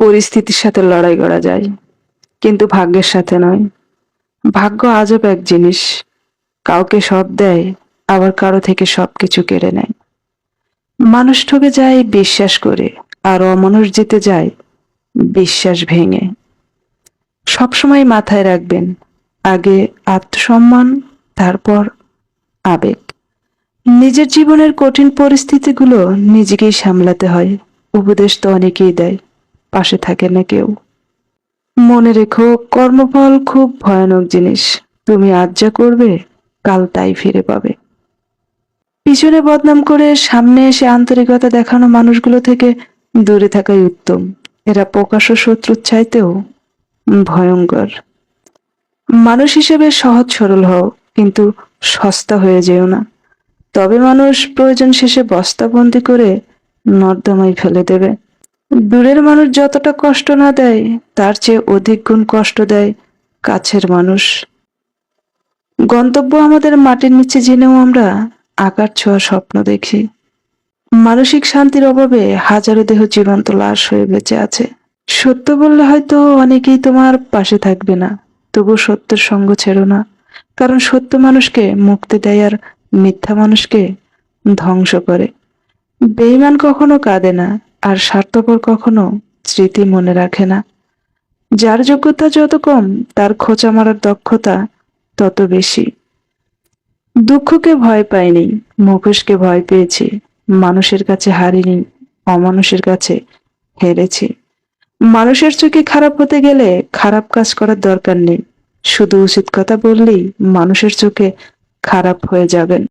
পরিস্থিতির সাথে লড়াই করা যায়, কিন্তু ভাগ্যের সাথে নয়। ভাগ্য আজব এক জিনিস। কাউকে সব দেয়, আবার কারও থেকে সব কিছু কেড়ে নেয়। মানুষ ঠকে যায়, বিশ্বাস করে, আর অমানুষ জিতে যায়, বিশ্বাস ভেঙে। সবসময় মাথায় রাখবেন, আগে আত্মসম্মান, তারপর আবেগ। নিজের জীবনের কঠিন পরিস্থিতিগুলো নিজেকেই সামলাতে হয়, উপদেশ তো অনেকেই দেয়। পাশে থাকে না কেউ। মনে রেখো, কর্মফল খুব ভয়ানক জিনিস। তুমি আজ যা করবে, কাল তাই ফিরে পাবে। পিছনে বদনাম করে সামনে এসে আন্তরিকতা দেখানো মানুষগুলো থেকে দূরে থাকাই উত্তম। এরা প্রকাশ্য শত্রুর চাইতেও ভয়ঙ্কর। মানুষ হিসেবে সহজ সরল হও, কিন্তু সস্তা হয়ে যেও না। তবে মানুষ প্রয়োজন শেষে বস্তাবন্দি করে নর্দমায় ফেলে দেবে। দূরের মানুষ যতটা কষ্ট না দেয়, তার চেয়ে অধিক গুণ কষ্ট দেয় কাছের মানুষ। গন্তব্য আমাদের মাটির নিচে জেনেও আমরা আকার ছোঁয়া স্বপ্ন দেখি। মানসিক শান্তির অভাবে হাজারো দেহ জীবন্ত লাশ হয়ে বেঁচে আছে। সত্য বললে হয়তো অনেকেই তোমার পাশে থাকবে না তবু সত্যের সঙ্গ ছেড়ো না। কারণ সত্য মানুষকে মুক্তি দেয় আর মিথ্যা মানুষকে ধ্বংস করে। বেইমান কখনো কাঁদে না আর স্বার্থপর কখনো স্মৃতি মনে রাখে না। যার যোগ্যতা যত কম, তার খোঁচা মারার দক্ষতা তত বেশি। দুঃখকে ভয় পাইনি, মুখোশকে ভয় পেয়েছি, মানুষের কাছে হারিনি, অমানুষের কাছে হেরেছি। মানুষের চোখে খারাপ হতে গেলে খারাপ কাজ করার দরকার নেই। শুধু উচিত কথা বললেই মানুষের চোখে খারাপ হয়ে যাবেন।